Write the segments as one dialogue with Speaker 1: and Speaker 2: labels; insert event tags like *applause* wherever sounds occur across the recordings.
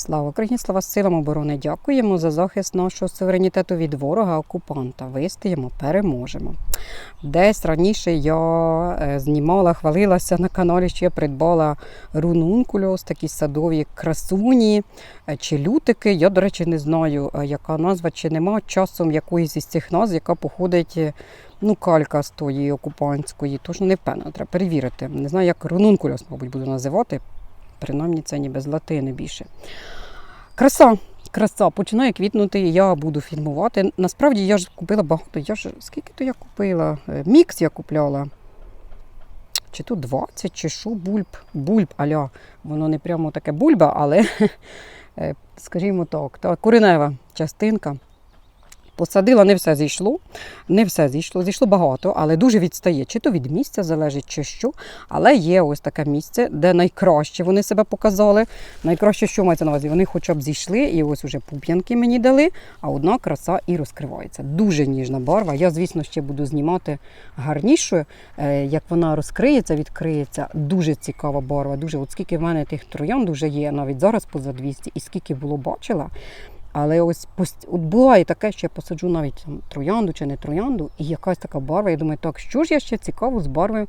Speaker 1: Слава Україні, слава силам оборони! Дякуємо за захист нашого суверенітету від ворога окупанта. Вистоїмо, переможемо. Десь раніше я е, знімала, хвалилася на каналі, що я придбала рунункульос, такі садові красуні е, чи лютики. Я, до речі, не знаю, е, яка назва, чи нема часом якоїсь із цих назв, яка походить. Ну, калька з тої окупантської, тож не впевнена, треба перевірити. Не знаю, як рунункульос, мабуть, буду називати. Принаймні це ніби з латини більше. Краса, краса починає квітнути, я буду фільмувати. Насправді я ж купила багато. Я ж скільки то я купила? Е, Мікс я купляла. Чи то 20, чи що, бульб. Бульб, аля. Воно не прямо таке бульба, але, *laughs* е, скажімо так, та коренева частинка. Посадила, не все зійшло. Не все зійшло, зійшло багато, але дуже відстає. Чи то від місця залежить, чи що. Але є ось таке місце, де найкраще вони себе показали. Найкраще, що мається на увазі, вони хоча б зійшли, і ось уже пуп'янки мені дали, а одна краса і розкривається. Дуже ніжна барва. Я, звісно, ще буду знімати гарнішою, е, як вона розкриється, відкриється. Дуже цікава барва. Дуже, от скільки в мене тих троянд вже є, навіть зараз поза 200, і скільки було бачила. Але ось от буває таке, що я посаджу навіть там, троянду чи не троянду, і якась така барва. Я думаю, так, що ж я ще цікаво з барвою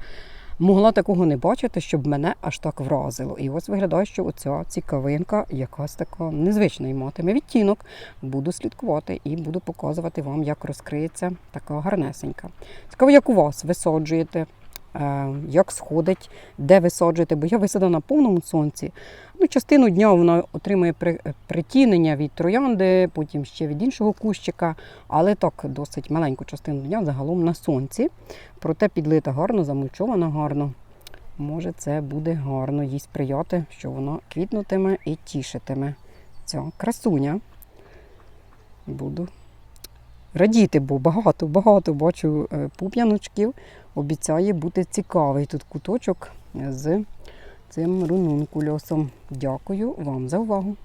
Speaker 1: могла такого не бачити, щоб мене аж так вразило. І ось виглядає, що оця цікавинка якась така незвична і матиме відтінок. Буду слідкувати і буду показувати вам, як розкриється така гарнесенька. Цікаво, як у вас висаджуєте. Е, Як сходить, де висаджуєте, бо я висадила на повному сонці. Ну, частину дня вона отримує притінення від троянди, потім ще від іншого кущика, але так досить маленьку частину дня загалом на сонці. Проте підлита гарно, замульчована гарно. Може, це буде гарно їй сприяти, що вона квітнутиме і тішитиме. Ця красуня. Буду радіти, бо багато, багато бачу е, пуп'яночків. Обіцяє бути цікавий тут куточок з цим рунункульосом. Дякую вам за увагу.